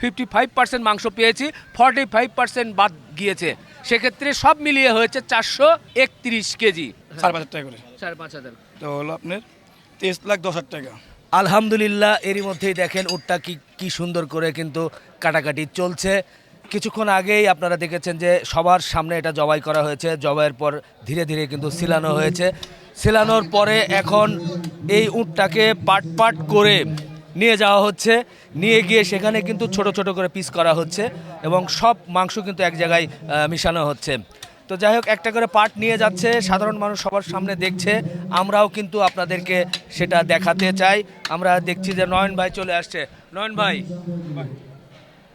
Fifty five percent মাংস পেয়েছি forty five percent বাদ গিয়েছে। সেক্ষেত্রে সব মিলিয়ে হয়েছে চারশো একত্রিশ কেজি। সাড়ে পাঁচ হাজার টাকা করে। সাড়ে পাঁচ হাজার। তো হলো আপনার তেইশ লাখ দশ হাজার টাকা। আলহামদুলিল্লাহ এরই মধ্যেই দেখেন উটটা কি কি সুন্দর করে কিন্তু কাটাকাটি চলছে। কিছুক্ষণ আগেই আপনারা দেখেছেন যে সবার সামনে এটা জবাই করা হয়েছে। জবাইয়ের পর ধীরে ধীরে কিন্তু সিলানো হয়েছে। সিলানোর পরে এখন এই উটটাকে পাট পাট করে নিয়ে যাওয়া হচ্ছে। নিয়ে গিয়ে সেখানে কিন্তু ছোট ছোট করে পিস করা হচ্ছে এবং সব মাংস কিন্তু এক জায়গায় মিশানো হচ্ছে। তো যাই হোক, একটা করে পার্ট নিয়ে যাচ্ছে। সাধারণ মানুষ সবার সামনে দেখছে। আমরাও কিন্তু আপনাদেরকে সেটা দেখাতে চাই। আমরা দেখছি যে নয়ন ভাই চলে আসছে। নয়ন ভাই।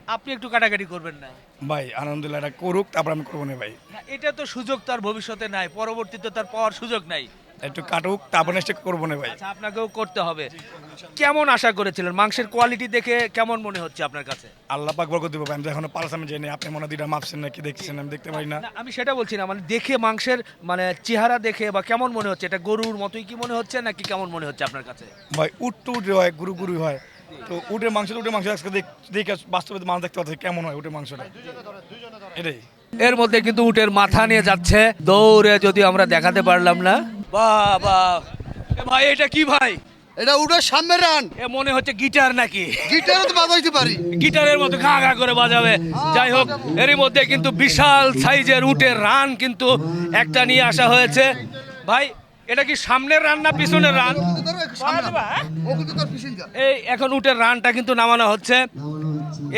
আপনি একটু কাটাকাটি করবেন না। ভাই আলহামদুলিল্লাহ এটা করুক তারপর আমি করব না ভাই। না, এটা তো সুযোগ তার ভবিষ্যতে নাই পরবর্তীতে তার পাওয়ার সুযোগ নাই। একটু কাটুক তারপর নেক্সট করব না ভাই। আচ্ছা আপনাকেও করতে হবে। কেমন আশা করেছিলেন? মাংসের কোয়ালিটি দেখে কেমন মনে হচ্ছে আপনার কাছে? আল্লাহ পাক বরকত দিব ভাই আমি তো এখনও পারলাম আমি জানি আপনি মনে হয় দুইটা মাপছেন নাকি দেখছেন আমি দেখতে পারি না। না আমি সেটা বলছি না মানে দেখে মাংসের মানে চেহারা দেখে বা কেমন মনে হচ্ছে এটা গরুর মতোই কি মনে হচ্ছে নাকি কেমন মনে হচ্ছে আপনার কাছে? ভাই টু হয় গুরু গুরু হয়। তো উটের মাংস তো উটের মাংস আজকে দেখ- বাস্তবে মানুষ দেখতে পাচ্ছে কেমন হয় উটের মাংসটা। এটাই। এর মধ্যে কিন্তু উটের মাথা নিয়ে যাচ্ছে। দৌড়ে যদি আমরা দেখাতে পারলাম না। বাহ বাহ ভাই এটা কি ভাই? এটা উঠার সামনে রান। এ মনে হচ্ছে গিটার নাকি? গিটার তো বাজাইতে পারি। গিটারের মতো ঘা ঘা করে বাজাবে। যাই হোক এরই মধ্যে কিন্তু বিশাল সাইজের উটের রান কিন্তু একটা নিয়ে আসা হয়েছে। ভাই এটা কি সামনের রান না পিছনের রান? ওগুলো তো তোর পিছন যা এই এখন উটের রানটা কিন্তু নামানো হচ্ছে।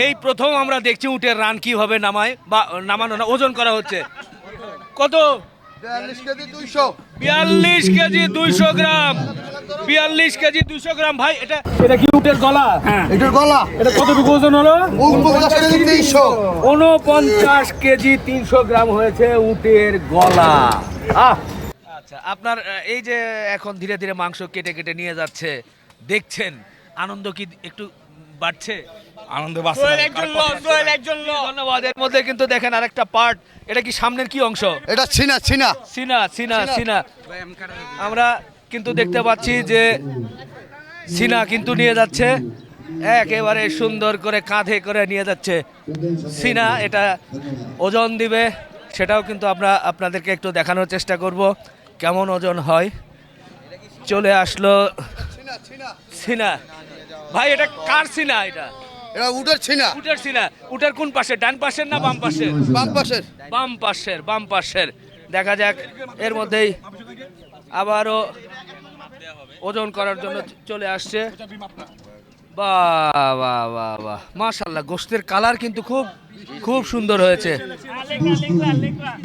এই প্রথম আমরা দেখছি উটের রান কীভাবে নামায় বা নামানো না ওজন করা হচ্ছে। কত? বিয়াল্লিশ কেজি দুইশো। বিয়াল্লিশ কেজি দুইশো গ্রাম। বিয়াল্লিশ কেজি দুইশো গ্রাম। ভাই এটা এটা কি উটের গলা? এটার গলা। এটা কতটুকু ওজন হলো? উনপঞ্চাশ কেজি তিনশো গ্রাম হয়েছে উটের গলা। আহ! আচ্ছা আপনার এই যে এখন ধীরে ধীরে মাংস কেটে কেটে নিয়ে যাচ্ছে দেখছেন আনন্দ কি একটু বাড়ছে? আনন্দ বাড়ছে ধন্যবাদ এর মধ্যে কিন্তু দেখেন আরেকটা পার্ট এটা কি সামনের কি অংশ? এটা ছিনা ছিনা সিনা সিনা। সিনা। আমরা কিন্তু দেখতে পাচ্ছি যে সিনা কিন্তু নিয়ে যাচ্ছে একেবারে সুন্দর করে কাঁধে করে নিয়ে যাচ্ছে। সিনা এটা ওজন দিবে সেটাও কিন্তু আমরা আপনাদেরকে একটু দেখানোর চেষ্টা করব। কেমন ওজন হয়? চলে আসলো সিনা। ভাই এটা কার সিনা এটা? এটা উটের ছিনা উটের সিনা। উটের কোন পাশে? ডান পাশের না বাম পাশের? বাম পাশের। বাম পাশের বাম পাশের। দেখা যাক এর মধ্যেই আবারও ওজন করার জন্য চলে আসছে। বাহ বাহ বাহ বাহ। মাশাল্লাহ গোস্তের কালার কিন্তু খুব খুব সুন্দর হয়েছে।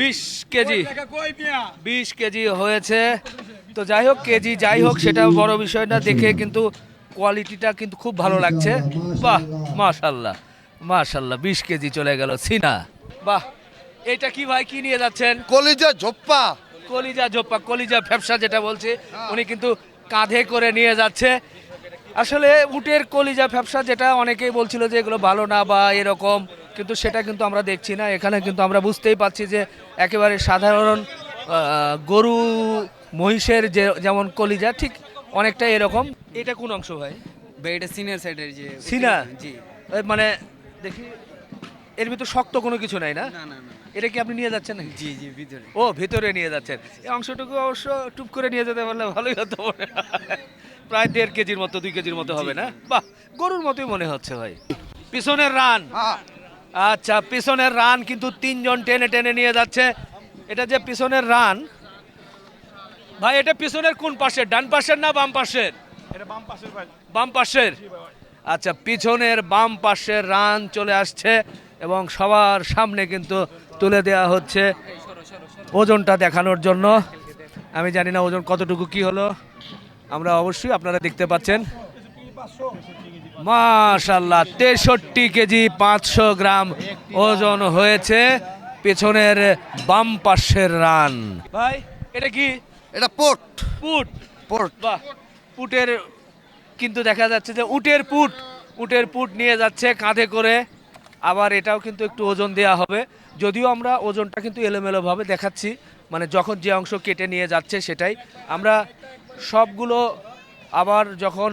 বিশ কেজি বিশ কেজি হয়েছে। তো যাই হোক কেজি যাই হোক সেটা বড় বিষয় না দেখে কিন্তু কোয়ালিটিটা কিন্তু খুব ভালো লাগছে। বাহ মাশাল্লাহ মাশাল্লাহ বিশ কেজি চলে গেল সিনা। বাহ এটা কি ভাই কি নিয়ে যাচ্ছেন? কলিজা ঝোপ্পা। কলিজা জোপা কলিজা ফ্যাপসা যেটা বলছে উনি কিন্তু কাঁধে করে নিয়ে যাচ্ছে। আসলে উটের কলিজা ফ্যাপসা যেটা অনেকেই বলছিল যে এগুলো ভালো না বা এরকম কিন্তু সেটা কিন্তু আমরা দেখছি না। এখানে কিন্তু আমরা বুঝতেই পারছি যে একেবারে সাধারণ গরু মহিষের যে যেমন কলিজা ঠিক অনেকটা এরকম। এটা কোন অংশ ভাই? ভাই এটা সিনিয়র সাইডের যে সিনা জি। মানে দেখি এর ভিতর শক্ত কোনো কিছু নাই না না না। এটা কি আপনি নিয়ে যাচ্ছেন নাকি? জি জি ভিতরে। ও ভেতরে নিয়ে যাচ্ছেন। এই অংশটুকু অবশ্য টুপ করে নিয়ে যেতে পারলে ভালোই হতো। প্রায় দেড় কেজির মতো দুই কেজির মতো হবে না? বাহ গরুর মতোই মনে হচ্ছে ভাই। পিছনের রান। হ্যাঁ। আচ্ছা পিছনের রান কিন্তু তিনজন টেনে টেনে নিয়ে যাচ্ছে। এটা যে পিছনের রান ভাই এটা পিছনের কোন পাশের? ডান পাশের না বাম পাশের? বাম পাশের আচ্ছা পিছনের বাম পাশের রান চলে আসছে এবং সবার সামনে কিন্তু তুলে দেওয়া হচ্ছে ওজনটা দেখানোর জন্য। আমি জানি না ওজন কতটুকু কি হলো। আমরা অবশ্যই আপনারা দেখতে পাচ্ছেন। মাশাল্লাহ তেষট্টি কেজি পাঁচশো গ্রাম ওজন হয়েছে পেছনের বাম পাশের রান। ভাই এটা কি? এটা পোট। পুট? পোট। বাহ পুটের কিন্তু দেখা যাচ্ছে যে উটের পুট উটের পুট নিয়ে যাচ্ছে কাঁধে করে। আবার এটাও কিন্তু একটু ওজন দেওয়া হবে। যদিও আমরা ওজনটা কিন্তু এলোমেলোভাবে দেখাচ্ছি মানে যখন যে অংশ কেটে নিয়ে যাচ্ছে সেটাই। আমরা সবগুলো আবার যখন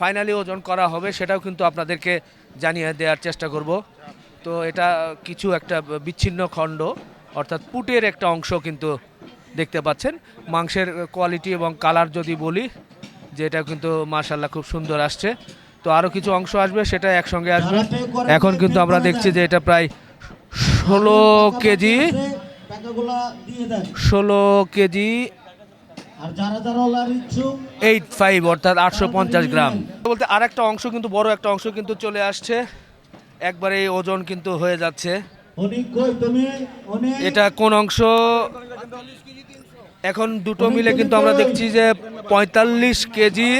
ফাইনালি ওজন করা হবে সেটাও কিন্তু আপনাদেরকে জানিয়ে দেওয়ার চেষ্টা করব। তো এটা কিছু একটা বিচ্ছিন্ন খণ্ড অর্থাৎ পুটের একটা অংশ কিন্তু দেখতে পাচ্ছেন। মাংসের কোয়ালিটি এবং কালার যদি বলি যে এটা কিন্তু মাশাল্লাহ খুব সুন্দর আসছে। তো আরও কিছু অংশ আসবে সেটা একসঙ্গে আসবে। এখন কিন্তু আমরা দেখছি যে এটা প্রায় ষোলো কেজি ষোলো কেজি এইট ফাইভ অর্থাৎ আটশো পঞ্চাশ গ্রাম। বলতে আর একটা অংশ কিন্তু, বড় একটা অংশ কিন্তু চলে আসছে। একবারে ওজন কিন্তু হয়ে যাচ্ছে। এটা কোন অংশ? এখন দুটো মিলে কিন্তু আমরা দেখছি যে পঁয়তাল্লিশ কেজি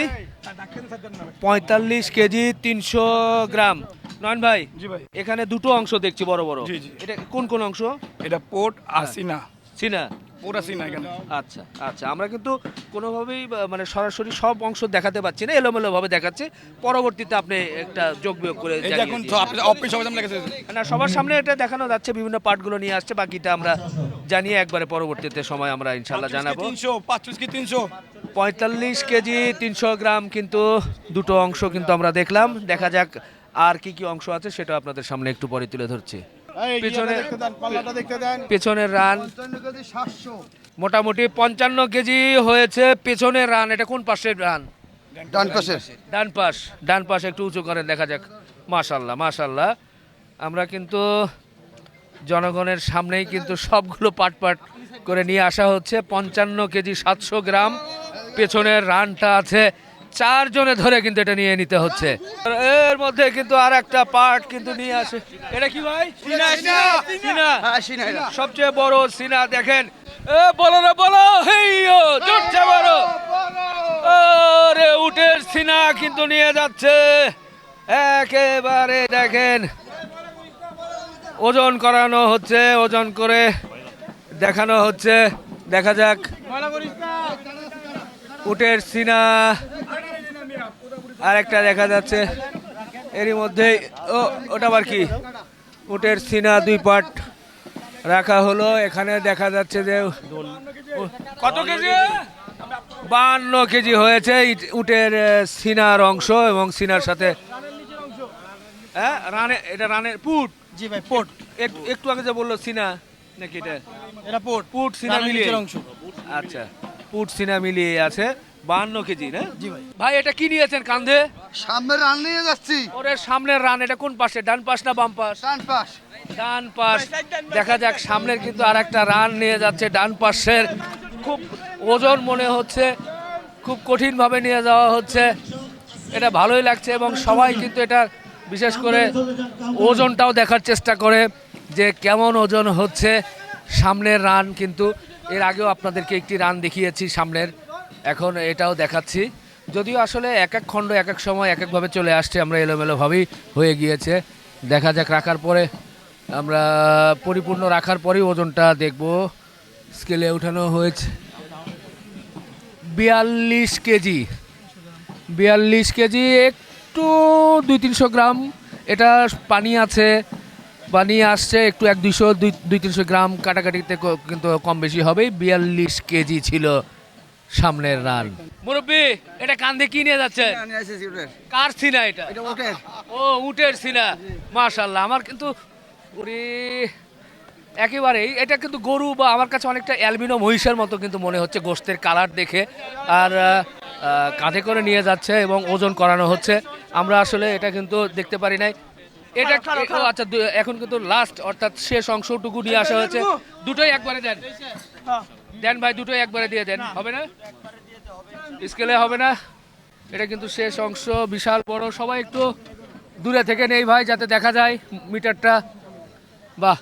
পঁয়তাল্লিশ কেজি তিনশো গ্রাম। নয়ন ভাই জি ভাই। এখানে দুটো অংশ দেখছি বড় বড়। জি, জি। এটা কোন কোন অংশ? এটা পোর্ট আর সিনা। সিনা? আর সিনা এখানে। আচ্ছা আচ্ছা। আমরা কিন্তু কোনোভাবেই মানে সরাসরি সব অংশ দেখাতে পাচ্ছি না এলোমেলো ভাবে দেখাচ্ছি। পরবর্তীতে আপনি একটা যোগ বিয়োগ করে এখন অফিস সামনে লেগেছে না সবার সামনে এটা দেখানো যাচ্ছে বিভিন্ন পার্টগুলো নিয়ে আসছে বাকিটা আমরা জানিয়ে একবারে পরবর্তীতে সময় আমরা ইনশাল্লাহ জানাব। তিনশো পাঁচত্রিশ কি তিনশো। পঁয়তাল্লিশ কেজি তিনশো গ্রাম কিন্তু দুটো অংশ কিন্তু আমরা দেখলাম। দেখা যাক আর কি কি অংশ আছে সেটা আপনাদের সামনে একটু পরে তুলে ধরছি। পেছনে পেছনের রান। সাতশো। মোটামুটি পঞ্চান্ন কেজি হয়েছে পেছনের রান। এটা কোন পাশের রান? ডান পাশে। ডান পাশ। ডান পাশ একটু উঁচু করেন দেখা যাক। মাশাল্লাহ মাশাল্লাহ। আমরা কিন্তু জনগণের সামনেই কিন্তু সবগুলো পাট পাট করে নিয়ে আসা হচ্ছে। পঞ্চান্ন কেজি সাতশো গ্রাম। পেছনের রানটা আছে চারজনে ধরে কিন্তু এটা নিয়ে নিতে হচ্ছে। এর মধ্যে কিন্তু আর একটা পার্ট কিন্তু নিয়ে আসে। এটা কি ভাই? সিনা সবচেয়ে বড় সিনা দেখেন। এ বলো না বলো। হেইয়ো জুটছে বড় আরে উটের সিনা কিন্তু নিয়ে যাচ্ছে। একেবারে দেখেন। ওজন করানো হচ্ছে ওজন করে দেখানো হচ্ছে। দেখা যাক। উটের সিনা। আরেকটা দেখা যাচ্ছে। এরই মধ্যেই ও ওটা আবার কি? উটের সিনা দুই পাট রাখা হলো। এখানে দেখা যাচ্ছে যে কত কেজি? বান্ন কেজি হয়েছে উটের সিনার অংশ এবং সিনার সাথে হ্যাঁ রানে এটা রানের পুট? জি ভাই পোর্ট একটু আগে যে বলল সিনা নাকি এটা? এটা পোর্ট পুট সিনা মিলিয়ে। অংশ। আচ্ছা। পুট সিনা মিলিয়ে আছে বান্ন কেজি না? জি ভাই। ভাই এটা কি নিয়েছেন কান্ধে? সামনে রান নিয়ে যাচ্ছি। ওরে সামনের রান এটা কোন পাশে? ডান পাশ না বাম পাশ? ডান পাশ। ডান পাশ। দেখা যাক সামনের কিন্তু আর একটা রান নিয়ে যাচ্ছে ডান পাশের। খুব ওজন মনে হচ্ছে খুব কঠিনভাবে নিয়ে যাওয়া হচ্ছে। এটা ভালোই লাগছে এবং সবাই কিন্তু এটা বিশেষ করে ওজনটাও দেখার চেষ্টা করে যে কেমন ওজন হচ্ছে। সামনের রান কিন্তু এর আগেও আপনাদেরকে একটি রান দেখিয়েছি সামনের। এখন এটাও দেখাচ্ছি। যদিও আসলে এক এক খণ্ড, এক এক সময়, এক একভাবে চলে আসছে, আমরা এলোমেলোভাবেই হয়ে গিয়েছে। দেখা যাক, রাখার পরে আমরা পরিপূর্ণ রাখার পরেই ওজনটা দেখব। স্কেলে উঠানো হয়েছে বিয়াল্লিশ কেজি। বিয়াল্লিশ কেজি, একটু দুই তিনশো গ্রাম। এটা পানি আছে। পানি আসছে একটু এক দুইশো দুই দুই তিনশো গ্রাম কাটাকাটিতে কিন্তু কম বেশি হবে। বিয়াল্লিশ কেজি ছিল সামনের রান। মুরব্বী এটা কান্দে কি নিয়ে যাচ্ছে? কার সিনা এটা? ও উটের সিনা। মাশাল্লাহ আমার কিন্তু ওরে একেবারেই এটা কিন্তু গরু বা আমার কাছে অনেকটা অ্যালবিনো মহিষের মতো কিন্তু মনে হচ্ছে গোস্তের কালার দেখে। আর কাঁধে করে নিয়ে যাচ্ছে এবং ওজন করানো হচ্ছে। আমরা আসলে এটা কিন্তু দেখতে পারি নাই। এটা আচ্ছা এখন কিন্তু লাস্ট অর্থাৎ শেষ অংশটুকু নিয়ে আসা হয়েছে। দুটোই একবারে দেন। দেন ভাই দুটোই একবারে দিয়ে দেন। হবে না? স্কেলে হবে না। এটা কিন্তু শেষ অংশ বিশাল বড়। সবাই একটু দূরে থেকে নেই ভাই যাতে দেখা যায় মিটারটা। বাহ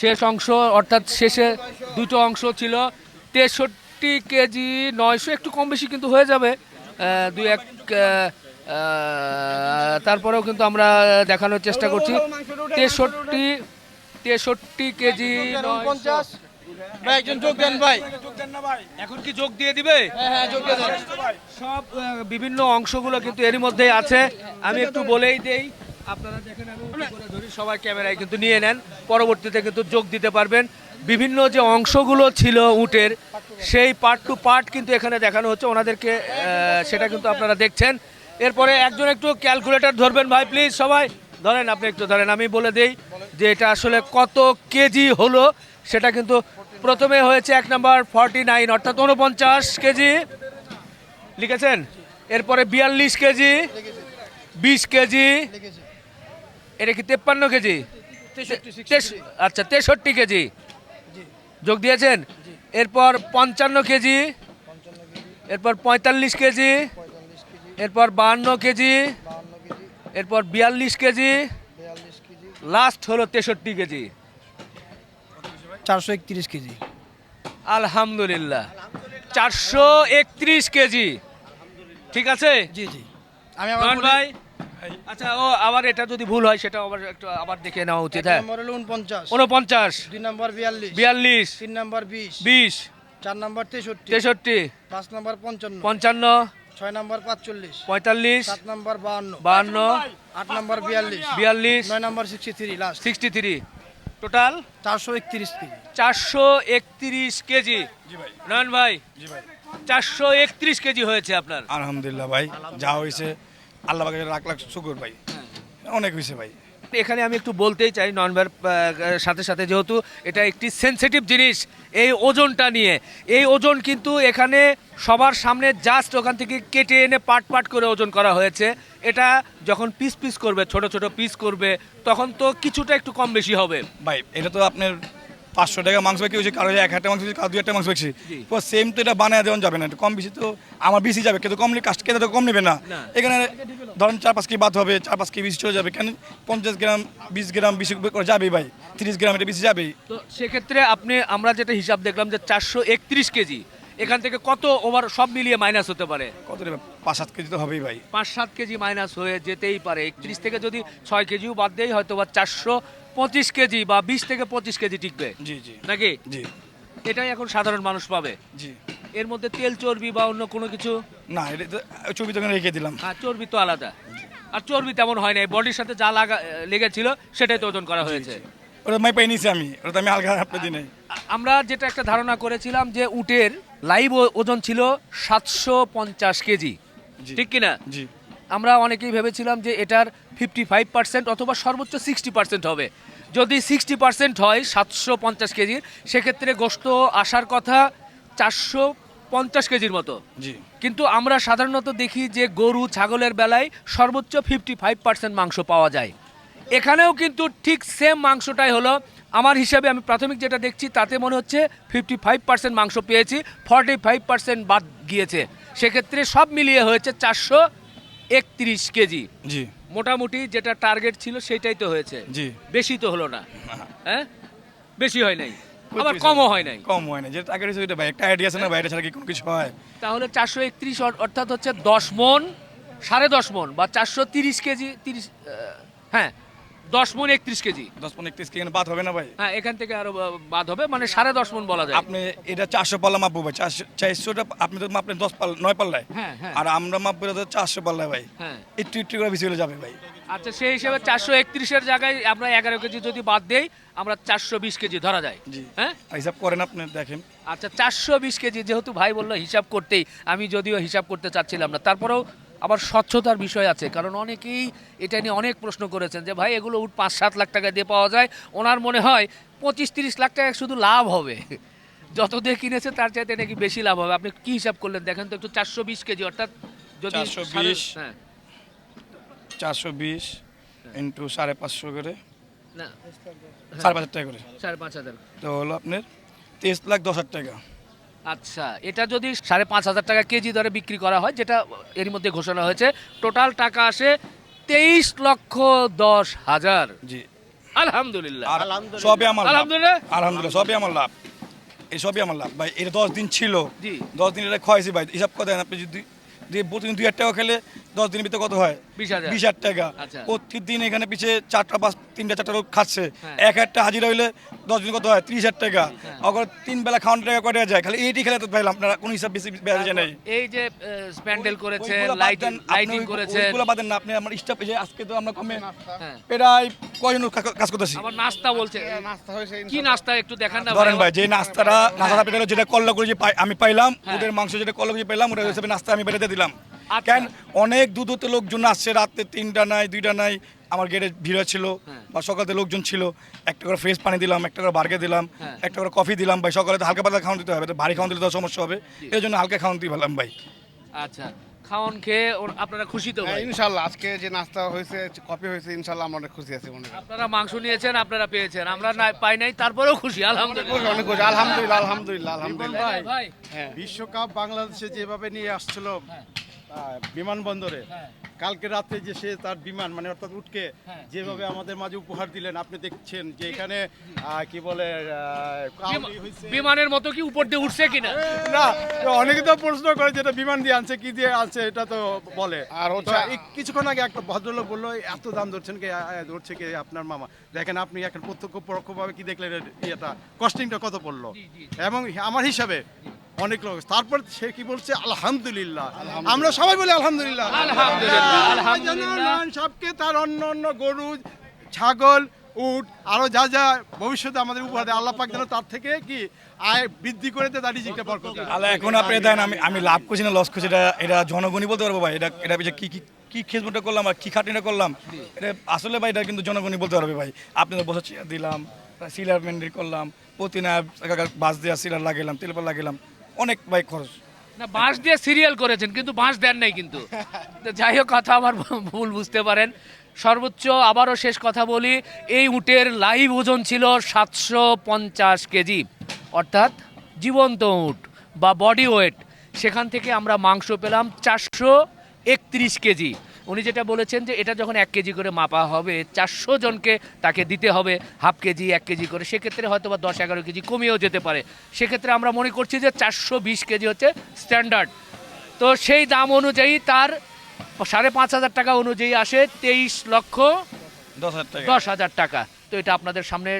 শেষ অংশ অর্থাৎ শেষে দুটো অংশ ছিল। তেষট্টি কেজি নয়শো একটু কম বেশি কিন্তু হয়ে যাবে। দুই এক তারপরেও কিন্তু আমরা দেখানোর চেষ্টা করছি। তেষট্টি তেষট্টি কেজি পঞ্চাশ ভাই একজন যোগ দেন ভাই। এখন কি যোগ দিয়ে দিবে? হ্যাঁ হ্যাঁ যোগ দিয়ে দেন। সব বিভিন্ন অংশগুলো কিন্তু এরই মধ্যেই আছে। আমি একটু বলেই দেই আপনারা দেখেন আমি ধরি সবাই ক্যামেরায় কিন্তু নিয়ে নেন। পরবর্তীতে কিন্তু যোগ দিতে পারবেন। বিভিন্ন যে অংশগুলো ছিল উটের সেই পার্ট টু পার্ট কিন্তু এখানে দেখানো হচ্ছে। ওনাদেরকে সেটা কিন্তু আপনারা দেখছেন। এরপরে একজন একটু ক্যালকুলেটর ধরবেন ভাই প্লিজ সবাই। ধরেন আপনি একটু ধরেন আমি বলে দেই যে এটা আসলে কত কেজি হলো সেটা কিন্তু প্রথমে হয়েছে এক নাম্বার ফর্টি নাইন অর্থাৎ উনপঞ্চাশ কেজি। লিখেছেন? এরপরে বিয়াল্লিশ কেজি বিশ কেজি এটা কি তেপ্পান্ন কেজি? আচ্ছা তেষট্টি কেজি। যোগ দিয়েছেন? এরপর পঞ্চান্ন কেজি এরপর পঁয়তাল্লিশ কেজি এরপর বাহান্ন কেজি। এরপর বিয়াল্লিশ কেজি। লাস্ট হলো তেষট্টি কেজি। চারশো একত্রিশ কেজি। আলহামদুলিল্লাহ। চারশো একত্রিশ কেজি। ঠিক আছে? জি জি। আমি ভাই আচ্ছা ও আবার এটা যদি ভুল হয় সেটা আবার একটু আবার দেখে নেওয়া উচিত হ্যাঁ। নম্বর হলো উনপঞ্চাশ। উনপঞ্চাশ। দুই নম্বর বিয়াল্লিশ। বিয়াল্লিশ। তিন নম্বর বিশ। বিশ। চার নম্বর তেষট্টি। তেষট্টি। পাঁচ নম্বর পঞ্চান্ন। পঞ্চান্ন। ছয় নম্বর পাঁচচল্লিশ। পঁয়তাল্লিশ সাত নম্বর বাহান্ন। বাহান্ন আট নম্বর বিয়াল্লিশ। বিয়াল্লিশ নয় নম্বর sixty three last sixty three total চারশো একত্রিশ কেজি। চারশো একত্রিশ কেজি। নয়ন ভাই চারশো একত্রিশ কেজি হয়েছে আপনার। আলহামদুলিল্লাহ ভাই যা হয়েছে আল্লাহ লাখ লাখ শুকুর ভাই। অনেক হয়েছে ভাই। এখানে আমি একটু বলতেই চাই ননভার সাথে সাথে যেহেতু এটা একটি সেন্সিটিভ জিনিস, এই ওজনটা নিয়ে। এই ওজন কিন্তু এখানে সবার সামনে জাস্ট ওখান থেকে কেটে এনে পাট পাট করে ওজন করা হয়েছে। এটা যখন পিস পিস করবে, ছোট ছোট পিস করবে, তখন তো কিছুটা একটু কম বেশি হবে। ভাই, এটা তো আপনার পাঁচশো টাকা মাংস বিক্রি হয়েছে কারও এক হাজার মাংস কারও দুই হাজার মাংস বিক্রি। তো সেম তো এটা বানায় দেওয়া যাবে না এটা কম বেশি তো আমার বেশি যাবে কিন্তু কম কাস্ট খেতে তো কম নেবে না না। এখানে ধরেন চার পাঁচ কেজি বাদ হবে চার পাঁচ কেজি বেশি চলে যাবে কেন পঞ্চাশ গ্রাম বিশ গ্রাম বেশি করে যাবে ভাই তিরিশ গ্রাম এটা বেশি যাবেই তো সেক্ষেত্রে আপনি আমরা যেটা হিসাব দেখলাম যে চারশো একত্রিশ কেজি এখান থেকে কত ওভার সব মিলিয়ে মাইনাস হতে পারে? কত নেবে? পাঁচ সাত কেজি তো হবেই ভাই। পাঁচ সাত কেজি মাইনাস হয়ে যেতেই পারে। একত্রিশ থেকে যদি ছয় কেজিও বাদ দেয় হয়তো বা চারশো পঁচিশ কেজি বা বিশ থেকে পঁচিশ কেজি টিকবে। জি জি। নাকি? জি। এটাই এখন সাধারণ মানুষ পাবে। জি। এর মধ্যে তেল চর্বি বা অন্য কোনো কিছু? না এটা তো ছবি তো রেখে দিলাম। হ্যাঁ চর্বি তো আলাদা। আর চর্বি তেমন হয় নাই বডির সাথে যা লাগা লেগেছিল সেটাই তো ওজন করা হয়েছে। ওটা মাই পাই নিছি আমি ওটা আমি হালকা হাঁপতে দিই নাই। আমরা যেটা একটা ধারণা করেছিলাম যে উটের লাইভ ওজন ছিল সাতশো পঞ্চাশ কেজি। ঠিক কিনা? জি। আমরা অনেকেই ভেবেছিলাম যে এটার ফিফটি ফাইভ পার্সেন্ট অথবা সর্বোচ্চ সিক্সটি পার্সেন্ট হবে। যদি সিক্সটি পার্সেন্ট হয় সাতশো পঞ্চাশ কেজির সেক্ষেত্রে গোস্ত আসার কথা চারশো পঞ্চাশ কেজির মতো। জি। কিন্তু আমরা সাধারণত দেখি যে গরু ছাগলের বেলায় সর্বোচ্চ ফিফটি ফাইভ পার্সেন্ট মাংস পাওয়া যায়। এখানেও কিন্তু ঠিক সেম মাংসটাই হলো আমার হিসাবে আমি প্রাথমিক যেটা দেখছি তাতে মনে হচ্ছে ফিফটি ফাইভ পার্সেন্ট মাংস পেয়েছি ফর্টি ফাইভ পার্সেন্ট বাদ গিয়েছে। সেক্ষেত্রে সব মিলিয়ে হয়েছে চারশো একত্রিশ কেজি। জি। মোটামুটি যেটা টার্গেট ছিল সেটাই তো হয়েছে। জি। বেশি তো হলো না। হ্যাঁ? বেশি হয় নাই। আবার কমও হয়। নাই। কম হয় না যেটা ওইটা ভাই একটা আইডিয়া আছে না ভাই? এটা ছাড়া কি কোনো কিছু হয়? তাহলে চারশো একত্রিশ অর্থাৎ হচ্ছে দশ মন সাড়ে দশ মন বা চারশো তিরিশ কেজি তিরিশ হ্যাঁ দশ মন একত্রিশ কেজি। দশ পনেরো একত্রিশ কেজি বাদ হবে না ভাই? হ্যাঁ এখান থেকে আরও বাদ হবে মানে সাড়ে দশ মন বলা যায়। আপনি এটা চারশো পাল্লা মাপবো ভাই চারশোটা আপনি তো মাপলেন দশ পাল্লা নয় পাল্লায়। হ্যাঁ হ্যাঁ। আর আমরা মাপবো তো চারশো পাল্লায় ভাই। হ্যাঁ। একটু একটু করে বেশি হলে যাবে ভাই। আচ্ছা সেই হিসেবে চারশো একত্রিশের জায়গায় আমরা এগারো কেজি যদি বাদ দেই আমরা চারশো বিশ কেজি ধরা যায়। হ্যাঁ? হিসাব করেন আপনি দেখেন। আচ্ছা চারশো বিশ কেজি যেহেতু ভাই বলল হিসাব করতেই আমি যদিও হিসাব করতে চাচ্ছিলাম না তারপরেও আবার স্বচ্ছতার বিষয় আছে কারণ অনেকেই এটা নিয়ে অনেক প্রশ্ন করেছেন যে ভাই এগুলো উঠ পাঁচ সাত লাখ টাকা দিয়ে পাওয়া যায়। ওনার মনে হয় পঁচিশ তিরিশ লাখ টাকা শুধু লাভ হবে। যত দিয়ে কিনেছে তার চাইতে নাকি বেশি লাভ হবে। আপনি কি হিসাব করলেন? দেখেন তো একটু চারশো বিশ কেজি অর্থাৎ যদি 420 সাড়ে- হ্যাঁ। চারশো বিশ ইন্টু সাড়ে পাঁচশো করে। না। সাড়ে পাঁচ হাজার টাকা করে। সাড়ে পাঁচ হাজার। তো হলো আপনার তেইশ লাখ দশ হাজার টাকা। আচ্ছা এটা যদি সাড়ে পাঁচ হাজার টাকা কেজি দরে বিক্রি করা হয় যেটা এর মধ্যে ঘোষণা হয়েছে টোটাল টাকা আসে তেইশ লক্ষ দশ হাজার। জি। আলহামদুলিল্লাহ। সবই আমার লাভ। আলহামদুলিল্লাহ। আলহামদুলিল্লাহ সবই আমার লাভ। এই সবই আমার লাভ। ভাই এটা দশ দিন ছিল। জি। দশ দিন এটা খোয়াইছি ভাই। হিসাব করে দেন আপনি যদি দিয়ে প্রতিদিন দুই হাজার টাকা খেলে দশ দিনের ভিতরে কত হয়? বিশ হাজার। টাকা। আচ্ছা। প্রতিদিন এখানে পিছিয়ে চারটা পাঁচ তিনটা চারটা লোক খাচ্ছে। হ্যাঁ। এক হাজারটা হাজিরা হইলে দশ দিন কত হয়? ত্রিশ হাজার টাকা। অগর তিন বেলা খাওয়ানো টাকা করে যায়? খালি এইটি খেলে তো ভাইলাম আপনারা কোনো হিসাব বেশি বেড়ে যায় নাই। এই যে প্যান্ডেল করেছেন ওইগুলো বাদ লাইটিং ওই- ওইগুলো বাদেন না আপনি আমার স্টাফ যে আজকে তো আমরা কমে হ্যাঁ। প্রায় কয়জন লোক কাজ করতেছি? আবার নাস্তা বলছে। কি নাস্তা একটু দেখান না ধরেন ভাই? যে নাস্তাটা নাস্তাটা যেটা কল্লা করে যে পাই- আমি পাইলাম হ্যাঁ। ওদের মাংস যেটা কল্লা করে পাইলাম ওটা হিসেবে নাস্তা আমি বেড়ে দিলাম আচ্ছা। কেন অনেক দু দুতে লোকজন আসছে রাতে তিনটা নাই দুইটা নাই আমার গেটে ভিড় ছিল হ্যাঁ। বা সকালে লোকজন ছিল একটা করে ফ্রেশ পানি দিলাম একটা করে বার্গে দিলাম হ্যাঁ। একটা করে কফি দিলাম ভাই সকালে তো হালকা পাতলা খাওয়ান দিতে হবে ভারী খাওয়ান দিলে তো সমস্যা হবে এই জন্য হালকা খাওয়ান দিয়ে পেলাম ভাই আচ্ছা খাওয়ান খেয়ে ওর- আপনারা খুশি তো হ্যাঁ ইনশাল্লাহ আজকে যে নাস্তা হয়েছে কফি হয়েছে ইনশাল্লাহ আমরা অনেক খুশি আছি মনে করি। আপনারা মাংস নিয়েছেন আপনারা পেয়েছেন। আমরা না পাই নাই তারপরেও খুশি আলহামদুলিল্লাহ। অনেক খুশি আলহামদুলিল্লাহ আলহামদুলিল্লাহ আলহামদুলিল্লাহ। ভাই, হ্যাঁ। বিশ্বকাপ বাংলাদেশে যেভাবে নিয়ে আসছিল আহ, বিমানবন্দরে। হ্যাঁ। কালকে রাতে যে সে তার বিমান মানে অর্থাৎ উঠকে হ্যাঁ। যেভাবে আমাদের মাঝে উপহার দিলেন আপনি দেখছেন যে এখানে কি বলে। বিমানের মতো কি উপর দিয়ে উঠছে কিনা? না অনেকে তো প্রশ্ন করে যেটা বিমান দিয়ে আনছে কি দিয়ে আনছে এটা তো বলে। আর হচ্ছে- কিছুক্ষণ আগে একটা ভদ্রলোক বলল এত দাম ধরছেন কে? ধরছে কে আপনার মামা? দেখেন আপনি এখন প্রত্যক্ষ পরোক্ষভাবে কি দেখলেন ইয়েটা কস্টিংটা কত পড়ল? এবং আমার হিসাবে অনেক লোক তারপর সে কি বলছে? আলহামদুলিল্লাহ। আমরা সবাই বলি আলহামদুলিল্লাহ। আলহামদুলিল্লাহ, আলহামদুলিল্লাহ। জনগণ সবকে তার অন্য অন্য গরু ছাগল উট আরও যা যা ভবিষ্যতে আমাদের উপহার দেয়। আল্লাহ পাক যেন তার থেকে কি আয় বৃদ্ধি করে দেয় দেয়। তাহলে এখন আপনি দেন আমি আমি লাভ করছি না লস করছি এটা এটা জনগণই বলতে পারব ভাই। এটা এটা কি কি কি খেজমুটা করলাম আর কি খাটনিটা করলাম? এটা আসলে ভাই এটা কিন্তু জনগণই বলতে পারবে ভাই। আপনাদের বসে চেয়ার দিলাম সিলার মেন্ডি করলাম প্রতি না বাস দেওয়া সিলার লাগালাম তেলপাল লাগালাম অনেক ভাই খরচ। না, বাঁশ দিয়ে সিরিয়াল করেছেন, কিন্তু বাঁশ দেন নাই কিন্তু। যাই হোক, কথা আমার ভুল বুঝতে পারেন। সর্বোচ্চ আবারও শেষ কথা বলি, এই উটের লাইভ ওজন ছিল সাতশো পঞ্চাশ কেজি। অর্থাৎ জীবন্ত উট বা বডি ওয়েট সেখান থেকে আমরা মাংস পেলাম চারশো একত্রিশ কেজি। উনি যেটা বলেছেন যে এটা যখন এক কেজি করে মাপা হবে চারশো জনকে তাকে দিতে হবে হাফ কেজি এক কেজি করে। সেক্ষেত্রে হয়তো বা দশ এগারো কেজি কমিয়েও যেতে পারে। সেক্ষেত্রে আমরা মনে করছি যে চারশো বিশ কেজি হচ্ছে স্ট্যান্ডার্ড তো সেই দাম অনুযায়ী তার সাড়ে পাঁচ হাজার টাকা অনুযায়ী আসে তেইশ লক্ষ দশ হাজার দশ হাজার টাকা। তো এটা আপনাদের সামনে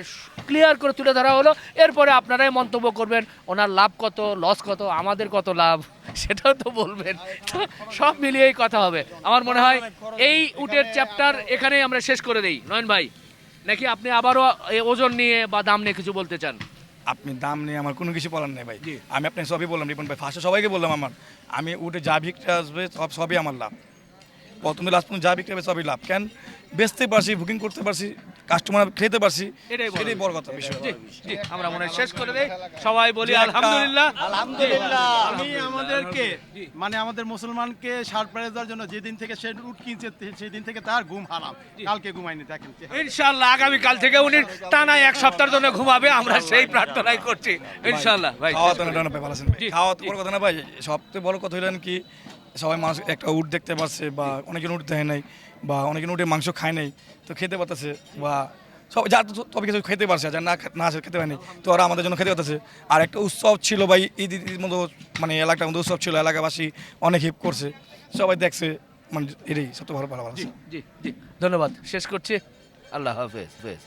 ক্লিয়ার করে তুলে ধরা হলো। এরপরে আপনারাই মন্তব্য করবেন ওনার লাভ কত লস কত আমাদের কত লাভ? সেটাও তো বলবেন। সব মিলিয়েই কথা হবে। আমার মনে হয় এই উটের চ্যাপ্টার এখানেই আমরা শেষ করে দিই। নয়ন ভাই নাকি আপনি আবারও ওজন নিয়ে বা দাম নিয়ে কিছু বলতে চান? আপনি দাম নিয়ে আমার কোনো কিছু বলার নেই ভাই। আমি আপনাকে সবই বললাম রিপন ভাই। ফার্স্টে সবাইকে বললাম আমার। আমি উঠে যা বিক্রি আসবে সব সবই আমার লাভ। প্রথমে লাস্ট পর্যন্ত যা বিক্রি হবে সবই লাভ। কেন? বেচতে পারছি বুকিং করতে পারছি কাস্টমার খেতে পারছি এটাই বড় কথা বিষয়। আমরা মনে শেষ করে দেই। সবাই বলি একটা- আলহামদুলিল্লাহ। আমি আমাদেরকে মানে আমাদের মুসলমানকে সারপ্রাইজ দেওয়ার জন্য যেদিন থেকে সে উট কিনছে তে- সেদিন থেকে তার ঘুম হারাম। কালকে ঘুমাইনি দেখেন। ইনশাল্লাহ আগামীকাল থেকে উনি টানা এক সপ্তাহের জন্য ঘুমাবে আমরা সেই প্রার্থনাই করছি। ইনশাল্লাহ ভাই। খাওয়া তো না ভাই ভালো আছেন খাওয়া তো বড় কথা না ভাই সবথেকে বড় কথা হলেন কি সবাই মানুষ একটা উট দেখতে পাচ্ছে বা অনেকে উট দেয় নাই বা অনেকে উঠে মাংস খায় নাই তো খেতে পারতেছে বা সব যা তো তবে কিছু খেতে পারছে, যা না না আসে খেতে পারেনি তো ওরা আমাদের জন্য খেতে পারতেছে। আর একটা উৎসব ছিল ভাই, ঈদ ঈদ মতো মানে এলাকার মধ্যে উৎসব ছিল, এলাকাবাসী অনেক হেল্প করছে। সবাই দেখছে মানে এটাই সবচেয়ে ভালো ভালো ভালো। জি জি ধন্যবাদ। শেষ করছি। আল্লাহ হাফেজ।